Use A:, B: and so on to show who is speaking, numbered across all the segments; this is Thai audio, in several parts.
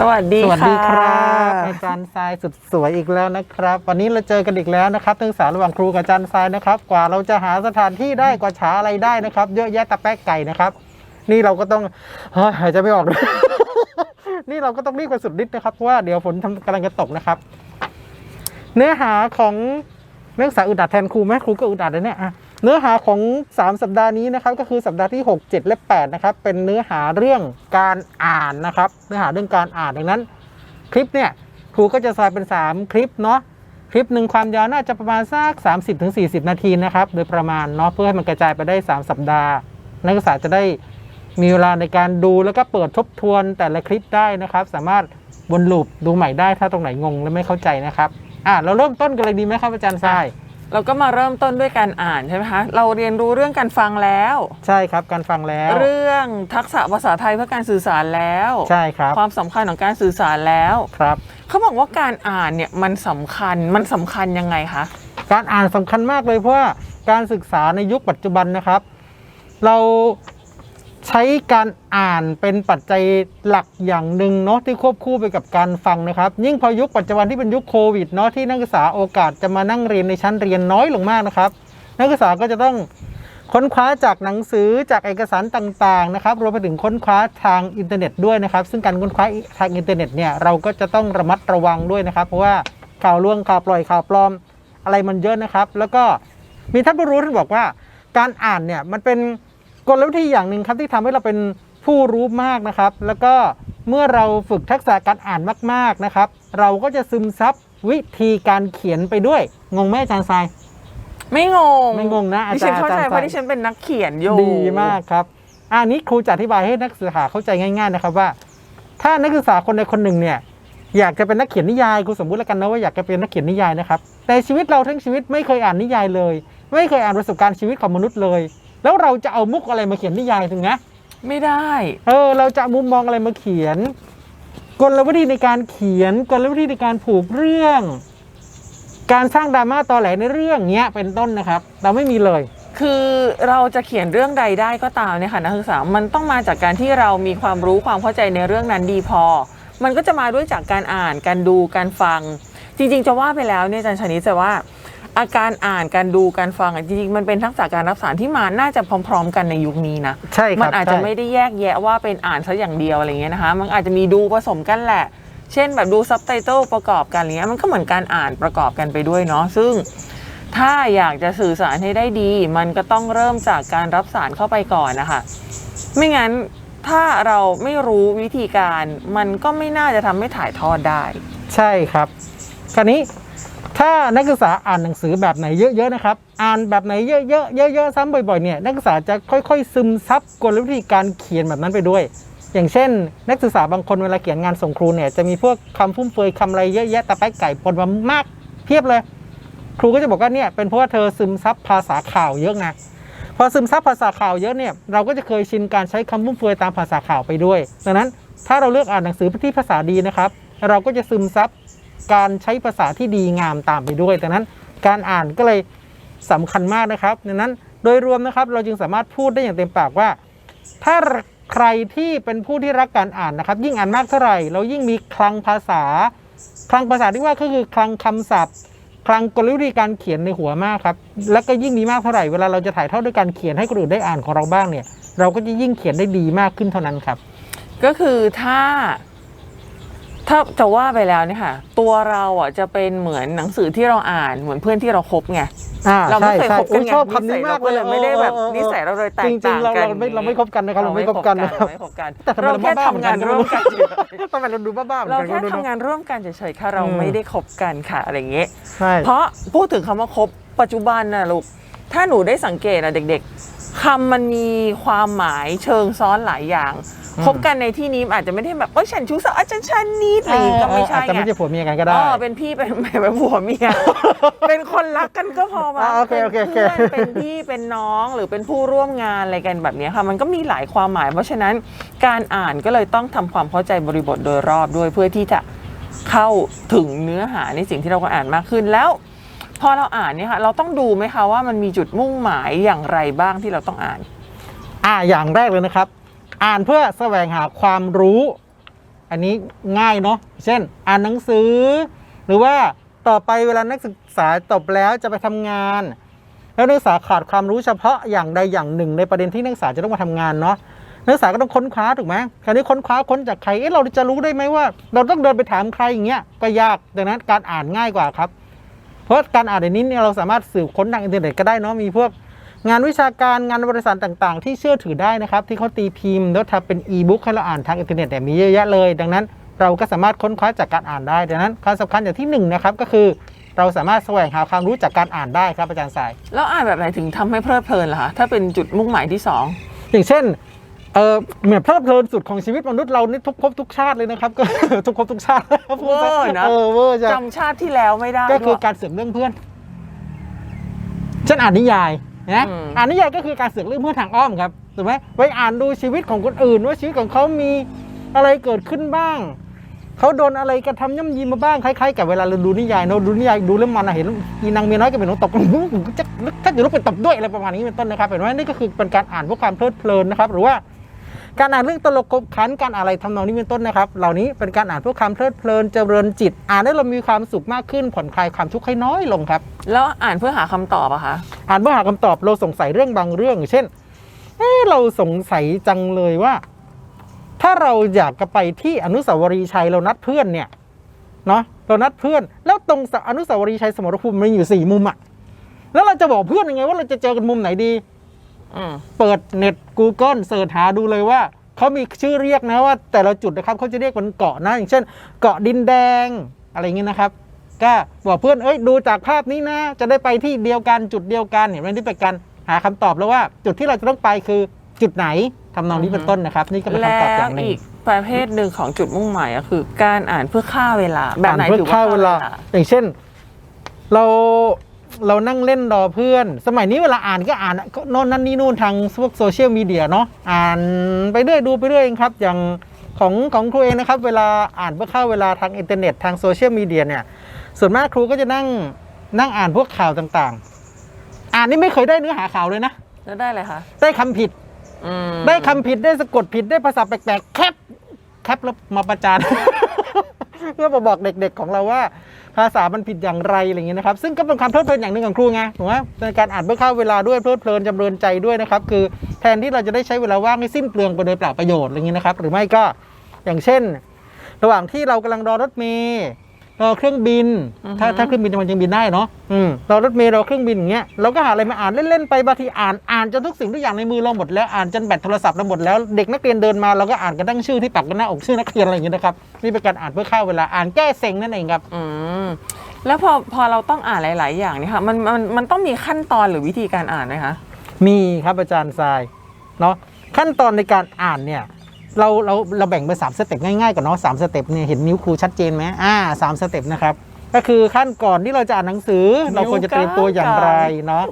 A: สวัสดี
B: สวัสดีครับอาจารย์ทรายสุดสวยอีกแล้วนะครับ วันนี้เราเจอกันอีกแล้วนะครับทั้งสารระหว่างครูกับอาจารย์ทรายนะครับ กว่าเราจะหาสถานที่ได้กว่าฉาอะไรได้นะครับ เยอะแยะตะแป๊กไก่นะครับ นี่เราก็ต้องเฮ้ยหายใจไม่ออกเลยนี่เราก็ต้องรีบไปสุดฤทธิ์นะครับเพราะว่าเดี๋ยวฝนทำกำลังจะตกนะครับ เนื้อหาของนักศึกษาอึดอัดแทนครูไหมครูก็อึดอัดเลยเนี่ยอะ เนื้อหาของ 3 สัปดาห์นี้นะครับก็คือสัปดาห์ที่ 6 7 และ8นะครับเป็นเนื้อหาเรื่องการอ่านนะครับเนื้อหาเรื่องการอ่านดังนั้น คลิปเนี่ยครูก็จะซอยเป็น 3 คลิปเนาะคลิปหนึ่งความยาวน่าจะประมาณสัก30-40 นาทีนะครับโดยประมาณเนาะเพื่อให้มันกระจายไปได้ 3 สัปดาห์ นักศึกษาจะได้มีเวลาในการดูแล้วก็เปิดทบทวนแต่ละคลิปได้นะครับ สามารถวนลูปดูใหม่ได้ถ้าตรงไหนงงและไม่เข้าใจนะครับอะเราเริ่มต้นกันเลยดีไหมครับอาจารย์ทราย
A: เราก็มาเริ่มต้นด้วยการอ่านใช่ไหมคะ เราเรียนรู้เรื่องการฟังแล้ว
B: ใช่ครับการฟังแล้ว
A: เรื่องทักษะภาษาไทยเพื่อการสื่อสารแล้ว
B: ใช่ครับ
A: ความสำคัญของการสื่อสารแล้ว
B: ครับ
A: เขาบอกว่าการอ่านเนี่ยมันสำคัญ มันสำคัญยังไงคะ
B: การอ่านสำคัญมากเลยเพราะว่าการศึกษาในยุคปัจจุบันนะครับ เรา ใช้การอ่านเป็นปัจจัยหลักอย่างหนึ่งเนาะที่ควบคู่ไปกับการฟังนะครับ ยิ่งพอยุคปัจจุบันที่เป็นยุคโควิดเนาะที่นักศึกษาโอกาสจะมานั่งเรียนในชั้นเรียนน้อยลงมากนะครับ นักศึกษาก็จะต้องค้นคว้าจากหนังสือจากเอกสารต่างๆนะครับรวมไปถึงค้นคว้าทางอินเทอร์เน็ตด้วยนะครับ ซึ่งการค้นคว้าทางอินเทอร์เน็ตเนี่ยเราก็จะต้องระมัดระวังด้วยนะครับ เพราะว่าข่าวล่วงข่าวปล่อยข่าวปลอมอะไรมันเยอะนะครับ แล้วก็มีท่านผู้รู้ท่านบอกว่า การอ่านเนี่ยมันเป็น กลวิธีอย่างหนึ่งครับที่ทำให้เราเป็นผู้รู้มากนะครับ แล้วก็เมื่อเราฝึกทักษะการอ่านมากๆนะครับ เราก็จะซึมซับวิธีการเขียนไปด้วย งงไหมอาจารย์ทราย
A: ไม่งง
B: ไม่งงนะอา
A: ดิ
B: จาร
A: ฉัน
B: ย์
A: เข้าใจ
B: อาจารย์
A: เพราะดิฉันเป็นนักเขียนอยู่
B: ดีมากครับอันนี้ครูจะอธิบายให้นักศึกษาเข้าใจง่ายๆนะครับว่า ถ้านักศึกษาคนใดคนหนึ่งเนี่ยอยากจะเป็นนักเขียนนิยายครูสมมุติแล้วกันนะว่าอยากจะเป็นนักเขียนนิยายนะครับแต่ชีวิตเราทั้งชีวิตไม่เคยอ่านนิยายเลย ไม่เคยอ่านประสบการณ์ชีวิตของมนุษย์เลย แล้วเราจะเอามุกอะไรมาเขียนนิยายถึงนะ
A: ไม่ได้
B: เออ เราจะเอามุมมองอะไรมาเขียน กลวิธีในการเขียน กลวิธีในการผูกเรื่อง การสร้างดราม่าตอแหลในเรื่องเนี้ยเป็นต้นนะครับ เราไม่มีเลย
A: คือเราจะเขียนเรื่องใดได้ก็ตามเนี่ยค่ะนักศึกษา มันต้องมาจากการที่เรามีความรู้ความเข้าใจในเรื่องนั้นดีพอ มันก็จะมาด้วยจากการอ่าน การดู การฟัง จริง ๆ จะว่าไปแล้วเนี่ยอาจารย์ชนิดจะว่า อาการอ่านการดูการฟังอะจริงๆมันเป็นทักษะการรับสารที่มาน่าจะพร้อม ๆ กันในยุคนี้นะ
B: ใช่ครับ
A: มันอาจจะ
B: ใช่
A: ไม่ได้แยกแยะว่าเป็นอ่านซะอย่างเดียวอะไรเงี้ยนะคะ มันอาจจะมีดูผสมกันแหละ เช่นแบบดูซับไตเติลประกอบกันอะไรเงี้ยมันก็เหมือนการอ่านประกอบกันไปด้วยเนาะซึ่ง ถ้าอยากจะสื่อสารให้ได้ดี มันก็ต้องเริ่มจากการรับสารเข้าไปก่อนนะคะ ไม่งั้นถ้าเราไม่รู้วิธีการ มันก็ไม่น่าจะทำให้ถ่ายทอดได้
B: ใช่ครับคราวนี้ ถ้านักศึกษาอ่านหนังสือแบบไหนเยอะๆนะครับ อ่านแบบไหนเยอะๆเยอะๆซ้ำบ่อยๆเนี่ยนักศึกษาจะค่อยๆ ซึมซับกลวิธีการเขียนแบบนั้นไปด้วย อย่างเช่น นักศึกษาบางคนเวลาเขียนงานส่งครูเนี่ยจะมีพวกคำฟุ่มเฟือยคำอะไรเยอะแยะตะแป๊กไก่ปนมามากเพียบเลย ครูก็จะบอกว่าเนี่ยเป็นเพราะว่าเธอซึมซับภาษาข่าวเยอะไงพอซึมซับภาษาข่าวเยอะเนี่ยเราก็จะเคยชินการใช้คำฟุ่มเฟือยตามภาษาข่าวไปด้วย ดังนั้นถ้าเราเลือกอ่านหนังสือที่ภาษาดีนะครับ เราก็จะซึมซับ การใช้ภาษาที่ดีงามตามไปด้วยดังนั้นการอ่านก็เลยสำคัญมากนะครับดังนั้นโดยรวมนะครับเราจึงสามารถพูดได้อย่างเต็มปากว่า ถ้าใครที่เป็นผู้ที่รักการอ่านนะครับ ยิ่งอ่านมากเท่าไหร่ เรายิ่งมีคลังภาษา คลังภาษาที่ว่าก็คือคลังคำศัพท์ คลังกลวิธีการเขียนในหัวมากครับแล้วก็ยิ่งมีมากเท่าไหร่เวลาเราจะถ่ายทอดด้วยการเขียนให้คนอื่นได้อ่านของเราบ้างเนี่ย เราก็จะยิ่งเขียนได้ดีมากขึ้นเท่านั้นครับ
A: ก็คือถ้า ถ้าจะว่าไปแล้วเนี่ยค่ะ ตัวเราอะจะเป็นเหมือนหนังสือที่เราอ่านเหมือนเพื่อนที่เราคบไง
B: อ่า
A: เราไม่
B: ใช่
A: เคย
B: ใช่
A: คบกันไง
B: โอ้ยชอบคำนี้มากเลย
A: นิสัยเราก็เลยไม่ได้แบบ
B: เออเออเออ
A: นิสัยเราเลยแตก
B: จริง
A: ต่าง
B: ๆเรา
A: กัน
B: เราไม่เราไม่คบกันนะครับเราไม่คบกันนะครับ
A: เราไม่คบกัน
B: แต่ทำไม
A: เรา
B: เรา
A: แค่
B: บ้าๆ
A: ทำงาน
B: เหมือนกัน
A: ร่วมกันเฉย
B: ทำไมเราดูบ้าๆหมือน
A: เรา
B: กัน
A: แค่
B: ก็ไม่รู้
A: ทำ
B: นะ
A: งานร่วมกันเฉยๆค่ะเรา
B: อืม
A: ไม่ได้คบกันค่ะอะไรอย่างเงี้ย
B: ใช่
A: เพราะพูดถึงคำว่าคบปัจจุบันน่ะลูกถ้าหนูได้สังเกตนะเด็ก ๆคำมันมีความหมายเชิงซ้อนหลายอย่าง คบกันในที่นี้อาจจะไม่ได้แบบเอ้ยฉันชู้สาวอาจารย์ชันนิดอะไรอย่างงี้ก็ไม่ใช่
B: อาจจะ
A: ไง
B: ไม่ใช่ผัวเมียกันก็ได้
A: อ๋อเป็นพี่เป็นเป็นผัวเมียเป็นคนรักกันก็พอมา
B: อ่าโอเคโอเคโอเค
A: เป็นเพื่อนเป็นพี่เป็นน้องหรือเป็นผู้ร่วมงานอะไรกันแบบเนี้ยค่ะ มันก็มีหลายความหมาย เพราะฉะนั้นการอ่านก็เลยต้องทำความเข้าใจบริบทโดยรอบด้วยเพื่อที่จะเข้าถึงเนื้อหาในสิ่งที่เราก็อ่านมากขึ้นแล้ว พอเราอ่านเนี่ยค่ะเราต้องดูไหมคะว่ามันมีจุดมุ่งหมายอย่างไรบ้างที่เราต้องอ่าน
B: อ่าอย่างแรกเลยนะครับ อ่านเพื่อแสวงหาความรู้ อันนี้ง่ายเนาะเช่น อ่านหนังสือ หรือว่าต่อไปเวลานักศึกษาจบแล้วจะไปทำงาน แล้วนักศึกษาขาดความรู้เฉพาะอย่างใดอย่างหนึ่ง ในประเด็นที่นักศึกษาจะต้องมาทำงานเนาะนักศึกษาก็ต้องค้นคว้าถูกไหมคราวนี้ค้นคว้าค้นจากใครเอ๊ะเราจะรู้ได้ไหมว่า เราต้องเดินไปถามใครอย่างเงี้ยก็ยากดังนั้นการอ่านง่ายกว่าครับ เพราะการอ่านในนี้เนี่ยเราสามารถสืบค้นทางอินเทอร์เน็ตก็ได้เนาะมีพวก งานวิชาการงานบริษัทต่างๆ ที่เชื่อถือได้นะครับ ที่เขาตีพิมพ์แล้วทำเป็นอีบุ๊กให้เราอ่านทางอินเทอร์เน็ตเนี่ยมีเยอะแยะเลย ดังนั้นเราก็สามารถค้นคว้าจากการอ่านได้ดังนั้นความสำคัญอย่างที่หนึ่งนะครับก็คือ เราสามารถแสวงหาความรู้จากการอ่านได้ครับอาจารย์สาย
A: แล้วอ่านแบบไหนถึงทำให้เพลิดเพลินล่ะคะถ้าเป็นจุดมุ่งหมายที่สอง
B: อย่างเช่น เออเหมือนเพลิดเพลินสุดของชีวิตมนุษย์เรานี่ทุกภพทุกชาติเลยนะครับ ก็ ทุกภพทุกชาติ
A: เวอร์นะ
B: เออเวอร์จ้ะ
A: จำชาติที่แล้วไม่ได้
B: ก็คือ
A: ด้วย
B: การเสือกเรื่องเพื่อนเช่นอ่านนิยาย นะ
A: อืม
B: อ่านนิยายก็คือการเสือกเรื่องเพื่อนทางอ้อมครับถูกไหมไปอ่านดูชีวิตของคนอื่น ว่าชีวิตของเขามีอะไรเกิดขึ้นบ้างเขาโดนอะไรกระทำย่ำยีมาบ้างคล้ายๆกับเวลาเราดูนิยายเนอะดูนิยายดูเรื่องมันอะเห็นอีนางเมียน้อยกับเมียหลวงตบกันจะถ้าจะลุกไปตบด้วยอะไรประมาณนี้เป็นต้นนะครับเห็นไหมนี่ก็คือเป็นการอ่านเพื่อความเพลิดเพลินนะครับ หรือว่า การอ่านเรื่องตลกขบขันการอะไรทำนองนี้เป็นต้นนะครับ เหล่านี้เป็นการอ่านเพื่อความเพลิดเพลินเจริญจิต อ่านให้เรามีความสุขมากขึ้นผ่อนคลายความทุกข์ให้น้อยลงครับ
A: แล้วอ่านเพื่อหาคำตอบอะคะ
B: อ่านเพื่อหาคำตอบเราสงสัยเรื่องบางเรื่อง เช่นเอ๊ะเราสงสัยจังเลยว่า ถ้าเราอยากจะไปที่อนุสาวรีย์ชัยเรานัดเพื่อนเนี่ยเนาะเรานัดเพื่อน แล้วตรงอนุสาวรีย์ชัยสมรภูมิมันมีอยู่สี่มุมอะแล้วเราจะบอกเพื่อนยังไงว่าเราจะเจอกันมุมไหนดี
A: อืม
B: เปิดเน็ต Google เสิร์ชหาดูเลยว่าเขามีชื่อเรียกนะว่าแต่ละจุดนะครับเขาจะเรียกเป็นเกาะนะอย่างเช่น เกาะดินแดงอะไรอย่างเงี้ยนะครับ ก็บอกเพื่อนเอ้ยดูจากภาพนี้นะ จะได้ไปที่เดียวกันจุดเดียวกันเห็นไหมที่เป็นการหาคำตอบแล้วว่า จุดที่เราจะต้องไปคือจุดไหนทำนองนี้เป็นต้นนะครับ นี่ก็เป็น
A: แล้
B: คำตอบอ
A: ว
B: ย่างหนึ่ง
A: อีกประเภทหนึ่งของจุดมุ่งหมายก็คือ การอ่านเพื่อฆ่าเวลา แบบไหน
B: อ่านเพื่
A: ถื
B: อ
A: อว่า
B: ฆ่า
A: ฆ่า
B: เว
A: เว
B: ลา
A: ลา
B: อย่างเช่น เรา เรานั่งเล่นรอเพื่อน สมัยนี้เวลาอ่านก็อ่านก็โน่นนั่นนี่นู่นทางพวกโซเชียลมีเดียเนาะอ่านไปเรื่อยดูไปเรื่อยเองครับ อย่างของของครูเองนะครับ เวลาอ่านเพื่อเข้าเวลาทางอินเทอร์เน็ตทางโซเชียลมีเดียเนี่ย ส่วนมากครูก็จะนั่งนั่งอ่านพวกข่าวต่างๆ อ่านนี่ไม่เคยได้เนื้อหาข่าวเลยนะ
A: แล้วได้เลยคะ
B: ได้คำผิด
A: อืม
B: ได้คำผิดได้สะกดผิดได้ภาษาแปลกๆแคปแคปแล้วมาประจานเพื่อมาบอกเด็กๆของเราว่า ภาษามันผิดอย่างไรอะไรอย่างเงี้ยนะครับ ซึ่งก็เป็นความเพลิดเพลินอย่างหนึ่งของครูไงถูกไหมในการอ่านเพื่อเข้าเวลาด้วยเพลิดเพลินจำเริญใจด้วยนะครับ คือแทนที่เราจะได้ใช้เวลาว่างให้สิ้นเปลืองไปโดยเปล่าประโยชน์อะไรอย่างเงี้ยนะครับ หรือไม่ก็อย่างเช่น ระหว่างที่เรากำลังรอรถเมล์ รอเครื่องบินถ้าถ้าเครื่องบินมันยังบินได้เนาะอืมรอรถเมล์รอเครื่องบินอย่างเงี้ยเราก็หาอะไรมาอ่านเล่นๆไปบางทีอ่านอ่านจนทุกสิ่งทุกอย่างในมือเราหมดแล้วอ่านจนแบตโทรศัพท์เราหมดแล้วเด็กนักเรียนเดินมาเราก็อ่านกันตั้งชื่อที่ปักกันหน้าอกชื่อนักเรียนอะไรอย่างเงี้ยนะครับนี่เป็นการอ่านเพื่อฆ่าเวลาอ่านแก้เซ็งนั่นเองครับ
A: อืมแล้วพอพอเราต้องอ่านหลาย ๆ อย่างเนี่ยค่ะมันมันมันต้องมีขั้นตอนหรือวิธีการอ่านไหมคะ
B: มีครับอาจารย์ทรายเนาะขั้นตอนในการอ่านเนี่ย เราเราเราแบ่งเป็นสามสเต็ปง่ายๆก่อนเนาะสามสเต็ปเนี่ยเห็นนิ้วครูชัดเจนไหมอ่าสามสเต็ปนะครับก็คือขั้นก่อนที่เราจะอ่านหนังสือ เราควรจะเตรียมตัวอย่างไรเนาะ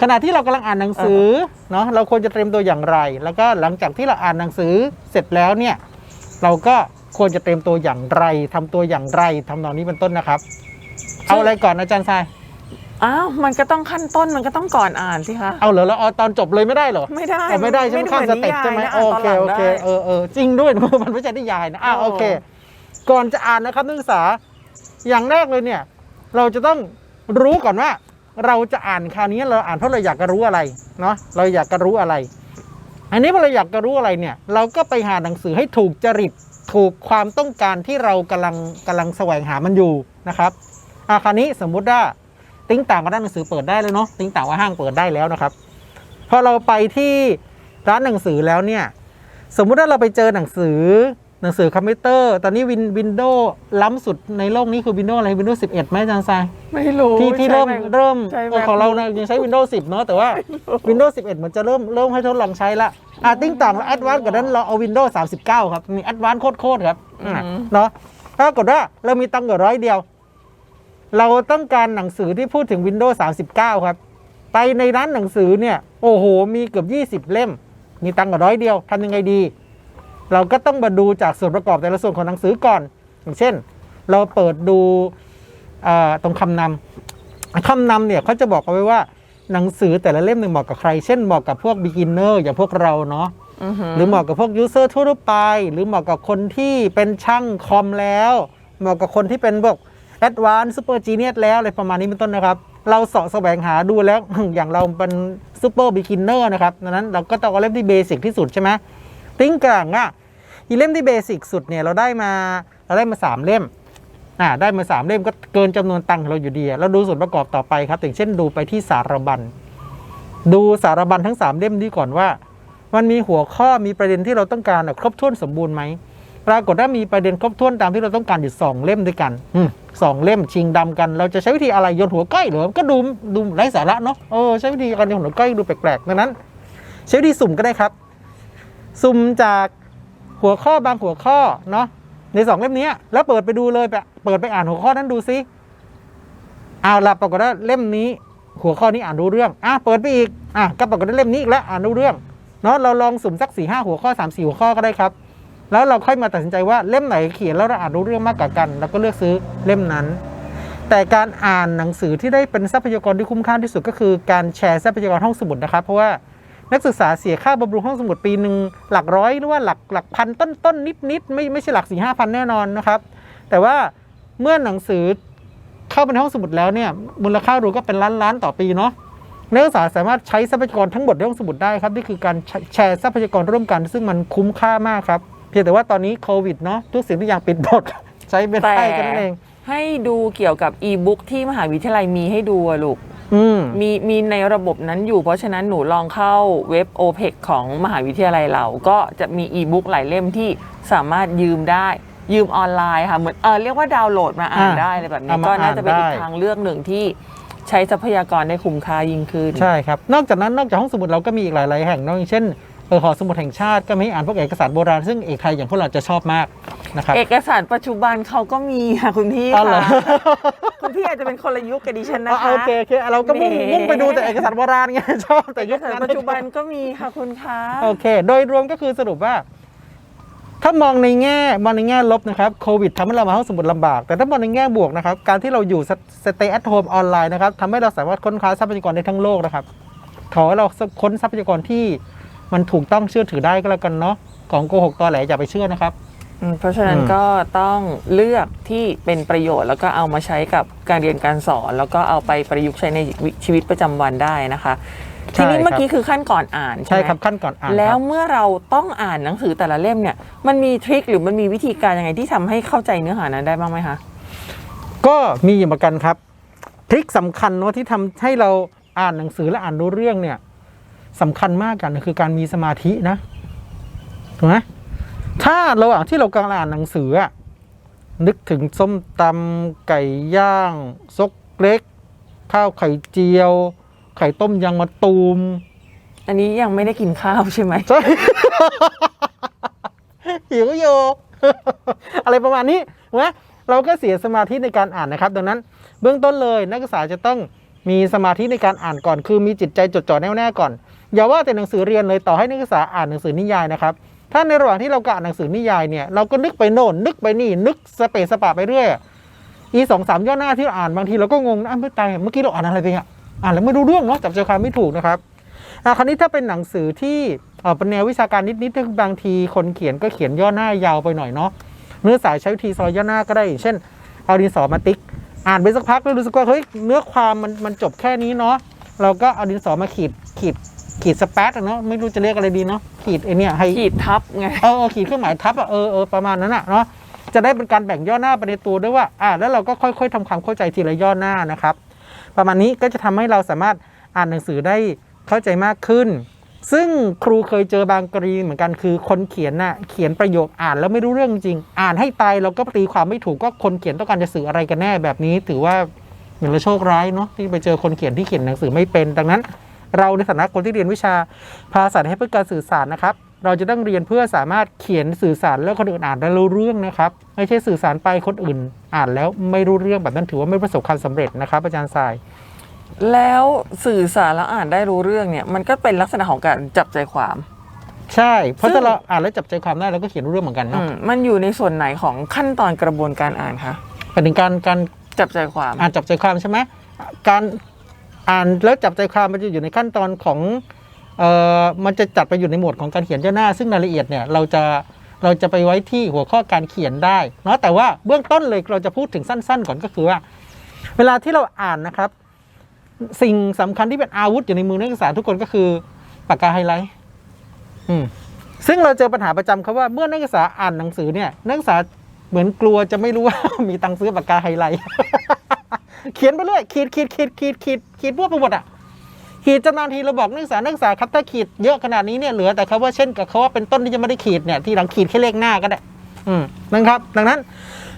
B: ขณะที่เรากำลังอ่านหนังสือเนาะเราควรจะเตรียมตัวอย่างไร แล้วก็หลังจากที่เราอ่านหนังสือเสร็จแล้วเนี่ยเราก็ควรจะเตรียมตัวอย่างไรทำตัวอย่างไรทำนองนี้เป็นต้นนะครับ เอาอะไรก่อนอาจารย์ทราย
A: อ้าวมันก็ต้องขั้นต้นมันก็ต้องก่อนอ่านสิคะ
B: เอาเหรอแล้วเอาตอนจบเลยไม่ได้เหรอ
A: ไม่ได้
B: อ๋อไม่ได้ใช่ไหมข้ามสเต็ปใช่ไหม
A: ด้
B: โอ
A: หน
B: เค
A: นิยายนะ
B: โอ
A: อ่านตอนหลัง
B: เค
A: ได้
B: เออเออจริงด้วยมันไม่ใช่นิยายนะอ่า
A: โอ้
B: โอเค ก่อนจะอ่านนะครับนักศึกษาอย่างแรกเลยเนี่ย เราจะต้องรู้ก่อนว่า เราจะอ่านคราวนี้เราอ่านเพราะเราอยากจะรู้อะไรเนาะเราอยากจะรู้อะไร อันนี้พอเราอยากจะรู้อะไรเนี่ย เราก็ไปหาหนังสือให้ถูกจริตถูกความต้องการที่เรากำลังกำลังแสวงหามันอยู่นะครับอาคราวนี้สมมุติว่า ติ้งต่างก็ได้านหนังสือเปิดได้เลยเนาะติ้งต่างว่าห้างเปิดได้แล้วนะครับพอเราไปที่ร้านหนังสือแล้วเนี่ยสมมุติว่าเราไปเจอหนังสือหนังสือคอมพิวเตอร์ ตอนนี้วินวินโดว์ล้ำสุดในโลกนี้คือวินโดว์อะไรวินโดว์11ไหมอาจารย์ทราย
A: ไม่รู้
B: ที่ที่
A: ใช้
B: เริ่ม
A: แง
B: เริ่ม
A: ใช้
B: เออของเรานะยังใช้ Windows 10เนอะแต่ว่า Windows 11เหมือนจะเริ่มเริ่มให้ทดลองใช้ละอะติ้งต่างแล้วแอดวานซ์กว่านั้นเราเอา Windows 39ครับมีแอดวานซ์โคตรๆครับอะเนาะถ้ากดว่าเรามีตังค์อยู่ร้อยเดียว เราต้องการหนังสือที่พูดถึง Windows 39 ครับ ไปในร้านหนังสือเนี่ย โอ้โห มีเกือบ 20 เล่ม มีตังค์กับร้อยเดียวทำยังไงดี เราก็ต้องมาดูจากส่วนประกอบแต่ละส่วนของหนังสือก่อน อย่างเช่น เราเปิดดูอ่าตรงคำนำคำนำเนี่ยเขาจะบอกเอาไว้ว่าหนังสือแต่ละเล่มหนึ่งเหมาะกับใคร เช่นเหมาะกับพวก beginner อย่างพวกเราเนาะ
A: อือหือ
B: หรือเหมาะกับพวกยูเซอร์ทั่วๆไป หรือเหมาะกับคนที่เป็นช่างคอมแล้ว เหมาะกับคนที่เป็นพวก แอดวานซ์ซูเปอร์จีเนียสแล้วอะไรประมาณนี้เป็นต้นนะครับ เราเสาะแสวงหาดูแล้วอย่างเราเป็นซูเปอร์บิ๊กินเนอร์นะครับดังนั้นเราก็ต้องเอาเล่มที่เบสิกที่สุดใช่ไหมติ้งกลางอะอีเล่มที่เบสิกสุดเนี่ยเราได้มาเราได้มาสามเล่มอ่าได้มาสามเล่มก็เกินจำนวนตังค์ของเราอยู่ดีเราดูส่วนประกอบต่อไปครับอย่างเช่นดูไปที่สารบัญดูสารบัญทั้งสามเล่มนี้ก่อนว่า มันมีหัวข้อมีประเด็นที่เราต้องการครบถ้วนสมบูรณ์ไหม ปรากฏว่ามีประเด็นครบถ้วนตามที่เราต้องการอยู่สองเล่มด้วยกันอืมสองเล่มชิงดำกัน เราจะใช้วิธีอะไรโยนหัวก้อยเหรือก็ดูดูไร้สาระเนาะเออใช้วิธีการโยนหัวก้อยดูแปลกๆดังนั้น ใช้วิธีสุ่มก็ได้ครับ สุ่มจากหัวข้อบางหัวข้อเนาะในสองเล่มนี้แล้วเปิดไปดูเลยไปเปิดไปอ่านหัวข้อนั้นดูซิเอาละปรากฏว่าเล่มนี้ หัวข้อนี้อ่านรู้เรื่องอะเปิดไปอีกอะก็ปรากฏว่าเล่มนี้อีกแล้วอ่านรู้เรื่องเนาะเราลองสุ่มสักสี่ห้าหัวข้อสามสี่หัวข้อก็ได้ครับ แล้วเราค่อยมาตัดสินใจว่าเล่มไหนเขียนแล้วเราอ่านรู้เรื่องมากกว่ากัน แล้วก็เลือกซื้อเล่มนั้น แต่การอ่านหนังสือที่ได้เป็นทรัพยากรที่คุ้มค่าที่สุดก็คือการแชร์ทรัพยากรห้องสมุดนะครับ เพราะว่านักศึกษาเสียค่าบำรุงห้องสมุดปีหนึ่งหลักร้อยหรือว่าหลักหลักพันต้นต้นนิดนิดไม่ไม่ใช่หลักสี่ห้าพันแน่นอนนะครับ แต่ว่าเมื่อหนังสือเข้าไปในห้องสมุดแล้วเนี่ยมูลค่ารวมก็เป็นล้านล้านต่อปีเนาะนักศึกษาสามารถใช้ทรัพยากรทั้งหมดในห้องสมุดได้ครับนี่คือการแชแชร์ทรัพยากรร่วมกัน ซึ่งมันคุ้มค่ามากครับ เพียงแต่ว่าตอนนี้โควิดเนาะทุกสิ่งทุกอย่างปิดหมดใช้ไม่ได้
A: แต่
B: แค่นั้นเอง
A: ให้ดูเกี่ยวกับอีบุ๊กที่มหาวิทยาลัยมีให้ดูอะลูก
B: อืม
A: มีมีในระบบนั้นอยู่ เพราะฉะนั้นหนูลองเข้าเว็บ o p e c ของมหาวิทยาลัยเรา ก็จะมีอีบุ๊กหลายเล่มที่สามารถยืมได้ ยืมออนไลน์ค่ะเหมือนเออเรียกว่าดาวน์โหลดมาอ่าน
B: อ่า
A: ได้อะไรแบบนี้
B: เอามา
A: ก็น่าจะเป็นอี
B: อ่ากนได้
A: ทางเลือกหนึ่งที่ใช้ทรัพยากรได้คุ้มค่ายิ่งขึ้น
B: ใช่ครับ นอกจากนั้นนอกจากห้องสมุดเราก็มีอีกหลาย ๆ แห่งเนาะอย่างเช่น เออหอสมุดแห่งชาติก็มีให้อ่านพวกเอกสารโบราณซึ่งเอกไทยอย่างพวกเราจะชอบมากนะครับ
A: เอกสารปัจจุบันเขาก็มีค่ะคุณพี่
B: อ๋อเหรอ
A: ค่ะคุณพี่อาจจะเป็นคนละยุคกับดิฉันนะ
B: อ๋อ
A: คะ
B: โอเคโอเคเราก็มุ่ง
A: แหม
B: มุ่งไปดูแต่เอกสารโบราณไง ชอบแต่
A: เอ
B: ยุ
A: ก
B: ค
A: สาร
B: นั้น
A: ปัจจุบันก็มีค่ะคุณคะ
B: โอเค โดยรวมก็คือสรุปว่า ถ้ามองในแง่มองในแง่ลบนะครับโควิดทำให้เรามาห้องสมุดลำบาก แต่ถ้ามองในแง่บวกนะครับ การที่เราอยู่สเตย์แอทโฮมออนไลน์นะครับทำให้เราสามารถค้นคว้าทรัพยากรได้ทั้งโลกนะครับ ขอให้เราค้นทรัพยากรที่ มันถูกต้องเชื่อถือได้ก็แล้วกันเนาะของโกหกตอแหลอย่าไปเชื่อนะครับ
A: อืมเพราะฉะนั้น
B: อืม
A: ก็ต้องเลือกที่เป็นประโยชน์ แล้วก็เอามาใช้กับการเรียนการสอน แล้วก็เอาไปประยุกต์ใช้ในชีวิตประจำวันได้นะคะ ทีนี้เมื่อกี้คือขั้นก่อนอ่านใช่
B: ใช่
A: ไหม
B: ครับขั้นก่อนอ่าน
A: แล้ว
B: ครับ
A: เมื่อเราต้องอ่านหนังสือแต่ละเล่มเนี่ย มันมีทริคหรือมันมีวิธีการยังไงที่ทำให้เข้าใจเนื้อหานั้นได้บ้างไหมคะ
B: ก็มีอยู่เหมือนกันครับ ทริคสำคัญเนาะที่ทำให้เราอ่านหนังสือและอ่านรู้เรื่องเนี่ย สำคัญมากกันคือการมีสมาธินะถูกไหมถ้าระหว่างที่เรากำลังอ่านหนังสืออะนึกถึงส้มตำไก่ย่างซกเล็ก ข้าวไข่เจียว ไข่ต้มยางมะตูม
A: อันนี้ยังไม่ได้กินข้าวใช่ไหม
B: ใช่หิวอยู่อะไรประมาณนี้นะเราก็เสียสมาธิในการอ่านนะครับ ดังนั้นเบื้องต้นเลยนักศึกษาจะต้องมีสมาธิในการอ่านก่อน คือมีจิตใจจดจ่อแน่วแน่ก่อน อย่าว่าแต่หนังสือเรียนเลยต่อให้นักศึกษาอ่านหนังสือนิยายนะครับถ้าในระหว่างที่เราอ่านหนังสือนิยายเนี่ยเราก็นึกไปโน่นนึกไปนี่นึกสเปซสปะไปเรื่อยอีสองสามย่อหน้าที่เราอ่านบางทีเราก็งงนะอ้าวไม่ตายเมื่อกี้เราอ่านอะไรไปอะอ่านแล้วไม่รู้เรื่องเนาะจับใจความไม่ถูกนะครับอะคราวนี้ถ้าเป็นหนังสือที่เออเป็นแนววิชาการนิดๆบางทีคนเขียนก็เขียนย่อหน้ายาวไปหน่อยเนาะเนื้อสายใช้วิธีซอยย่อหน้าก็ได้ เช่น เอาดินสอมาติ๊ก อ่านไปสักพักแล้วรู้สึกว่าเฮ้ยเนื้อความมันมันจบแค่นี้เนาะเราก็เอาดินสอมาขีดขีด ขีดสเปซอะเนาะไม่รู้จะเรียกอะไรดีเนาะขีดไอเนี่ยให้
A: ขีดทับไง
B: เออเออขีดเครื่องหมายทับอะเออเออประมาณนั้นอะเนาะจะได้เป็นการแบ่งย่อหน้าไปในตัวด้วยว่าอ่าแล้วเราก็ค่อยๆทำความเข้าใจทีละย่อหน้านะครับ ประมาณนี้ก็จะทำให้เราสามารถอ่านหนังสือได้เข้าใจมากขึ้น ซึ่งครูเคยเจอบางกรณีเหมือนกันคือคนเขียนน่ะเขียนประโยคอ่านแล้วไม่รู้เรื่องจริง อ่านให้ตายเราก็ตีความไม่ถูกก็คนเขียนต้องการจะสื่ออะไรกันแน่แบบนี้ ถือว่าเหมือนเราโชคร้ายเนาะที่ไปเจอคนเขียนที่เขียนหนังสือไม่เป็นดังนั้น เราในฐานะคนที่เรียนวิชาภาษาไทยเพื่อการสื่อสารนะครับ เราจะต้องเรียนเพื่อสามารถเขียนสื่อสารแล้วคนอื่นอ่านได้รู้เรื่องนะครับ ไม่ใช่สื่อสารไปคนอื่นอ่านแล้วไม่รู้เรื่องแบบนั้นถือว่าไม่ประสบความสำเร็จนะครับ อาจารย์ทราย
A: แล้วสื่อสารแล้วอ่านได้รู้เรื่องเนี่ยมันก็เป็นลักษณะของการจับใจความ
B: ใช่ เพราะ
A: ซึ่ง
B: ถ้าเราอ่านแล้วจับใจความได้เราก็เขียนรู้เรื่องเหมือนกัน
A: อื
B: เนาะ
A: มมันอยู่ในส่วนไหนของขั้นตอนกระบวนการอ่านคะ
B: เป็นถึงการการ
A: จับใจความ
B: อ่านจับใจความใช่ไหมการ อ่านแล้วจับใจความมันจะอยู่ในขั้นตอนของเอ่อมันจะจัดไปอยู่ในหมวดของการเขียนย่อหน้า ซึ่งรายละเอียดเนี่ยเราจะเราจะไปไว้ที่หัวข้อการเขียนได้เนาะแต่ว่าเบื้องต้นเลยเราจะพูดถึงสั้น ๆ ก่อนก็คือว่า เวลาที่เราอ่านนะครับ สิ่งสำคัญที่เป็นอาวุธอยู่ในมือนักศึกษาทุกคนก็คือปากกาไฮไลท์ซึ่งเราเจอปัญหาประจำครับว่าเมื่อนักศึกษาอ่านหนังสือเนี่ยนักศึกษาเหมือนกลัวจะไม่รู้ว่ามีตังค์ซื้อปากกาไฮไลท์ เขียนไปเรื่อยขีดขีดขีดขีดขีดขีดพวกไปหมดอะขีดจำนานทีเราบอกนักศึกษานักศึกษาครับถ้าขีดเยอะขนาดนี้เนี่ยเหลือแต่คำว่าเช่นกับเขาว่าเป็นต้นที่จะไม่ได้ขีดเนี่ยทีหลังขีดแค่เลขหน้าก็ได้อืมนะครับ ดังนั้น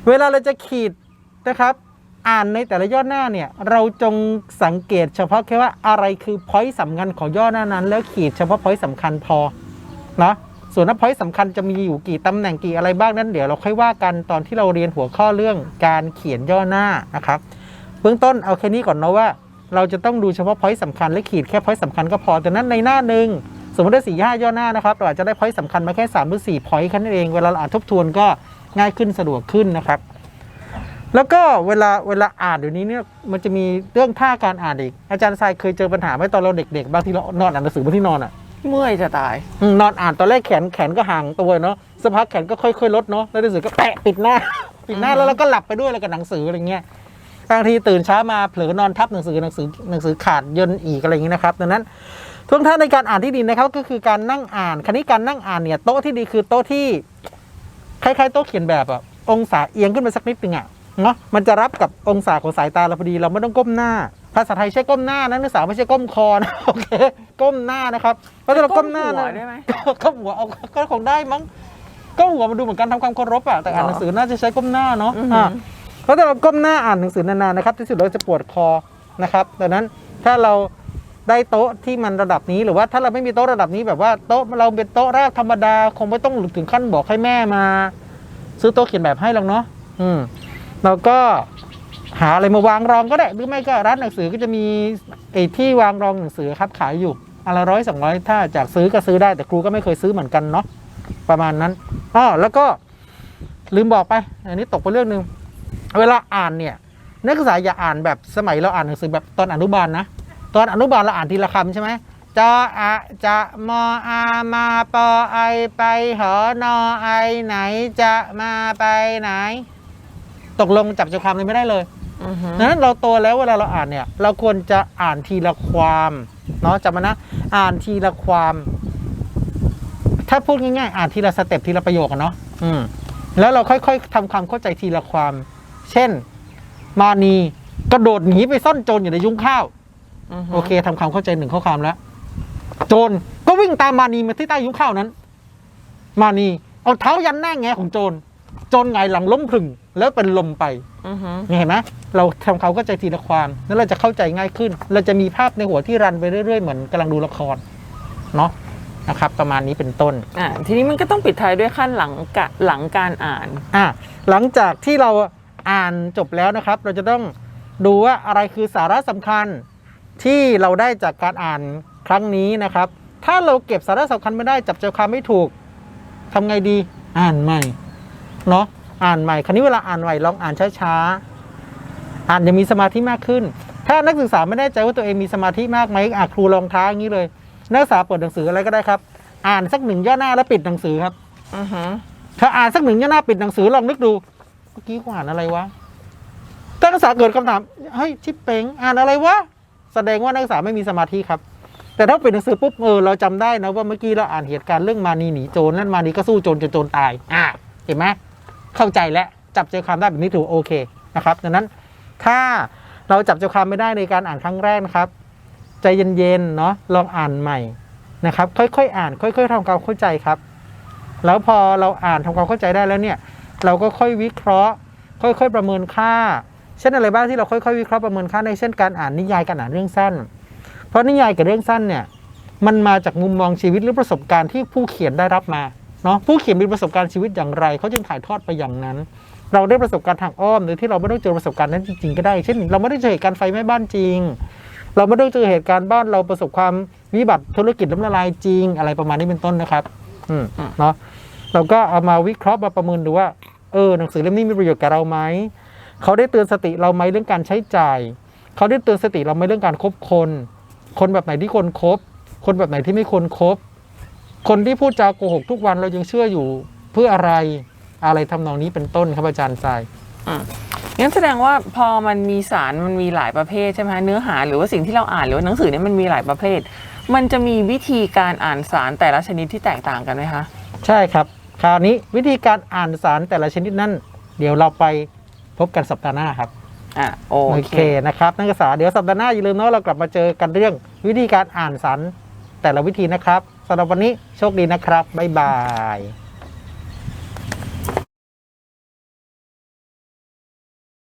B: เวลาเราจะขีดนะครับ อ่านในแต่ละย่อหน้าเนี่ย เราจงสังเกตเฉพาะแค่ว่าอะไรคือพอยต์สำคัญของย่อหน้านั้น แล้วขีดเฉพาะพอยต์สำคัญพอเนาะส่วนถ้าพอยต์สำคัญจะมีอยู่กี่ตำแหน่งกี่อะไรบ้างนั้นเดี๋ยวเราค่อยว่ากันตอนที่เราเรียนหัวข้อเรื่องการเขียนย่อหน้านะครับ เบื้องต้นเอาแค่นี้ก่อนเนาะว่า เราจะต้องดูเฉพาะพอยต์สำคัญและขีดแค่พอยต์สำคัญก็พอแต่นั้นในหน้าหนึ่งสมมติได้สี่ห้าย่อหน้านะครับเราอาจจะได้พอยต์สำคัญมาแค่สามหรือสี่พอยต์แค่นั้นเองเวลาเราอ่านทบทวนก็ง่ายขึ้นสะดวกขึ้นนะครับ แล้วก็เวลาเวลาอ่านเดี๋ยวนี้เนี่ยมันจะมีเรื่องท่าการอ่านอีก อาจารย์ทรายเคยเจอปัญหาไหมตอนเราเด็กๆบางทีเรานอนอ่านหนังสือบนที่นอนอะ
A: เมื่อยจะตาย
B: อืมนอนอ่านตอนแรกแขนแขนก็ห่างตัวเนาะสักพักแขนก็ค่อยๆลดเนาะแล้วหนังสือก็แปะปิดหน้า ปิดหน้าแล้วเราก็หลับไปด้วยแล้วกับหนังสืออะไรเงี้ย บางทีตื่นเช้ามาเผลอนอนทับหนังสือหนังสือหนังสือขาดย่นอีกอะไรอย่างนี้นะครับดังนั้นทุกท่านในการอ่านที่ดีนะครับก็คือการนั่งอ่านคราวนี้การนั่งอ่านเนี่ยโต๊ะที่ดีคือโต๊ะที่คล้ายๆโต๊ะเขียนแบบอะองศาเอียงขึ้นไปสักนิดนึงอะเนาะมันจะรับกับองศาของสายตาเราพอดีเราไม่ต้องก้มหน้า ภาษาไทยใช้ก้มหน้านะนักศึกษาไม่ใช่ก้มคอนะโอเคก้มหน้านะครับเพราะถ้าเราก้มหน้า
A: หัว
B: นะ
A: ได้ไหม
B: ก้มหัวเอาก็คงได้มั้งก้มหัวมันดูเหมือนการทำความเคารพอะแต่อ่าน
A: หรอ
B: หนังสือน่าจะใช้ก้มหน้าเนาะ
A: อือหืออ่
B: อ่า เพราะถ้าเราก้มหน้าอ่านหนังสือนานๆนะครับที่สุดเราจะปวดคอนะครับดังนั้นถ้าเราได้โต๊ะที่มันระดับนี้หรือว่าถ้าเราไม่มีโต๊ะระดับนี้แบบว่าโต๊ะเราเป็นโต๊ะแรกธรรมดาคงไม่ต้องถึงขั้นบอกให้แม่มา ซื้อโต๊ะเขียนแบบให้หรอกเนาะอืมเราก็หาอะไรมาวางรองก็ได้หรือไม่ก็ร้านหนังสือก็จะมีไอ้ที่วางรองหนังสือครับขายอยู่อันละร้อยสองร้อยถ้าจากซื้อก็ซื้อได้แต่ครูก็ไม่เคยซื้อเหมือนกันเนาะประมาณนั้นอ๋อแล้วก็ลืมบอกไป อันนี้ตกไปเรื่องหนึ่ง เวลาอ่านเนี่ยนักศึกษาอย่าอ่านแบบสมัยเราอ่านหนังสือแบบตอนอนุบาลนะตอนอนุบาลเราอ่านทีละคำใช่ไหมจออะจะมออามาปอไอไปหอนอไอไหนจะมาไปไหน ตกลงจับใจความเลยไม่ได้เลย
A: อือหือ
B: ดังนั้นเราโตแล้วเวลาเราอ่านเนี่ย เราควรจะอ่านทีละความเนาะจำมานะอ่านทีละความ ถ้าพูดง่ายๆ อ่านทีละสเต็ปทีละประโยคอะเนาะอืมแล้วเราค่อยๆทำความเข้าใจทีละความ เช่น มานีกระโดดหนีไปซ่อนโจรอยู่ในยุ้งข้าว
A: อือหื
B: โอเคทำความเข้าใจหนึ่งข้อความแล้ว โจรก็วิ่งตามมานีมาที่ใต้ยุ้งข้าวนั้น มานีเอาเท้ายันหน้าแงของโจรโจรไงายหลังล้มพลึงแล้วเป็นลมไป
A: อือหือ
B: นี่เห็นไหมเราทำความเข้าใจทีละความแล้วเราจะเข้าใจง่ายขึ้น เราจะมีภาพในหัวที่รันไปเรื่อย ๆ เหมือนกำลังดูละครเนาะนะครับ ประมาณนี้เป็นต้น
A: อ่าทีนี้มันก็ต้องปิดท้ายด้วยขั้นหลังกะหลังการอ่าน
B: อะหลังจากที่เรา อ่านจบแล้วนะครับ เราจะต้องดูว่าอะไรคือสาระสำคัญที่เราได้จากการอ่านครั้งนี้นะครับ ถ้าเราเก็บสาระสำคัญไม่ได้จับใจความไม่ถูกทำไงดีอ่านใหม่เนาะอ่านใหม่ คราวนี้เวลาอ่านใหม่ลองอ่านช้าๆอ่านอยังมีสมาธิมากขึ้น ถ้านักศึกษาไม่แน่ใจว่าตัวเองมีสมาธิมากไหมอะครูลองท้าอย่างนี้เลย นักศึกษาเปิดหนังสืออะไรก็ได้ครับ อ่านสักหนึ่งย่อหน้าแล้วปิดหนังสือครับ
A: อือหือ
B: ถ้าอ่านสักหนึ่งย่อหน้าปิดหนังสือลองนึกดู เมื่อกี้กูอ่านอะไรวะนักศึกษาเกิดคำถามเฮ้ยชิปเป๋งอ่านอะไรวะแสดงว่านักศึกษาไม่มีสมาธิครับ แต่ถ้าเปิดหนังสือปุ๊บเออเราจำได้นะว่าเมื่อกี้เราอ่านเหตุการณ์เรื่องมานีหนีโจรนั่นมานีก็สู้โจรจนโจรตายอ่าเห็นไหมเข้าใจแล้วจับใจความได้แบบนี้ถือโอเคนะครับดังนั้นถ้าเราจับใจความไม่ได้ในการอ่านครั้งแรกนะครับ ใจเย็นๆเนาะลองอ่านใหม่นะครับ ค่อยๆอ่าน ค่อย ๆทำความเข้าใจครับ แล้วพอเราอ่านทำความเข้าใจได้แล้วเนี่ย เราก็ค่อยวิเคราะห์ ค่อยๆประเมินค่า เช่นอะไรบ้างที่เราค่อยๆวิเคราะห์ประเมินค่าในเช่นการอ่านนิยายการอ่านเรื่องสั้น เพราะนิยายกับเรื่องสั้นเนี่ยมันมาจากมุมมองชีวิตหรือประสบการณ์ที่ผู้เขียนได้รับมาเนาะผู้เขียนมีประสบการณ์ชีวิตอย่างไรเขาจึงถ่ายทอดไปอย่างนั้น เราได้ประสบการณ์ทางอ้อมโดยที่เราไม่ต้องเจอประสบการณ์นั้นจริงๆก็ได้ เช่น เราไม่ได้เจอเหตุการณ์ไฟไหม้บ้านจริง เราไม่ได้เจอเหตุการณ์บ้านเราประสบความวิบัติธุรกิจล้มละลายจริง อะไรประมาณนี้เป็นต้นนะครับ อืมเนาะเราก็เอามาวิเคราะห์มาประเมินดูว่า เออหนังสือเล่มนี้มีประโยชน์กับเราไหมเขาได้เตือนสติเราไหมเรื่องการใช้จ่าย เขาได้เตือนสติเราไหมเรื่องการคบคน คนแบบไหนที่คนคบ คนแบบไหนที่ไม่ควรคบ คนที่พูดจาโกหกทุกวันเรายังเชื่ออยู่เพื่ออะไรอะไรทำนองนี้เป็นต้นครับอาจารย์ทราย
A: งั้นแสดงว่าพอมันมีสารมันมีหลายประเภทใช่ไหมเนื้อหาหรือว่าสิ่งที่เราอ่านหรือว่าหนังสือเนี่ยมันมีหลายประเภท มันจะมีวิธีการอ่านสารแต่ละชนิดที่แตกต่างกันไหมคะ
B: ใช่ครับ คราวนี้วิธีการอ่านสารแต่ละชนิดนั้น เดี๋ยวเราไปพบกันสัปดาห์หน้าครับ
A: อะโอ
B: โอ
A: เค
B: เคนะครับนักศึกษาเดี๋ยวสัปดาห์หน้าอย่าลืมนะว่าเรากลับมาเจอกันเรื่องวิธีการอ่านสารแต่ละวิธีนะครับสำหรับวันนี้โชคดีนะครับบ๊ายบาย